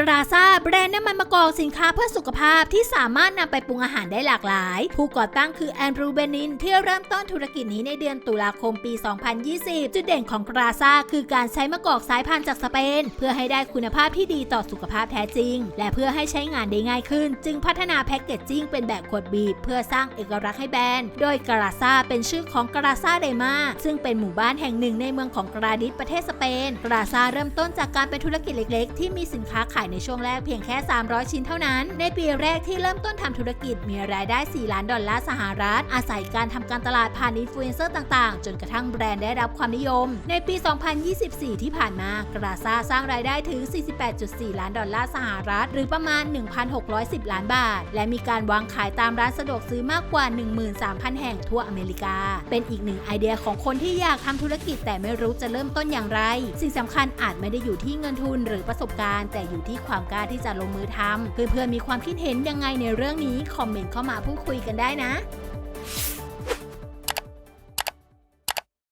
กราซาแบรนด์น้ำมันมะกอกสินค้าเพื่อสุขภาพที่สามารถนำไปปรุงอาหารได้หลากหลาย ผู้ก่อตั้งคือแอนดรูเบนินที่เริ่มต้นธุรกิจนี้ในเดือนตุลาคมปี 2020 จุดเด่นของกราซาคือการใช้มะกอกสายพันธุ์จากสเปน เพื่อให้ได้คุณภาพที่ดีต่อสุขภาพแท้จริง และเพื่อให้ใช้งานได้ง่ายขึ้น จึงพัฒนาแพ็กเกจจิ้งเป็นแบบขวดบีบ เพื่อสร้างเอกลักษณ์ให้แบรนด์ โดยกราซาเป็นชื่อของกราซาเดมาซึ่งเป็นหมู่บ้านแห่งหนึ่งในเมืองของกราดิสประเทศสเปน กราซาเริ่มต้นจากการเป็นธุรกิจเล็ก ๆ ที่มีสินค้าขายในช่วงแรกเพียงแค่ 300 ชิ้นเท่านั้น ในปีแรกที่เริ่มต้นทำธุรกิจมีรายได้ 4 ล้านดอลลาร์สหรัฐ อาศัยการทำการตลาดผ่านอินฟลูเอนเซอร์ต่างๆ จนกระทั่งแบรนด์ได้รับความนิยม ในปี 2024 ที่ผ่านมากราซาสร้างรายได้ถึง 48.4 ล้านดอลลาร์สหรัฐ หรือประมาณ 1,610 ล้านบาท และมีการวางขายตามร้านสะดวกซื้อมากกว่า 13,000 แห่งทั่วอเมริกา เป็นอีกหนึ่งไอเดียของคนที่อยากทำธุรกิจแต่ไม่รู้จะเริ่มต้นอย่างไร สิ่งสำคัญอาจไม่ได้อยู่ที่เงินทุนหรือประสบการณ์แต่อยู่ที่ความกล้าที่จะลงมือทำเพื่อนๆมีความคิดเห็นยังไงในเรื่องนี้ คอมเมนต์เข้ามาพูดคุยกันได้นะ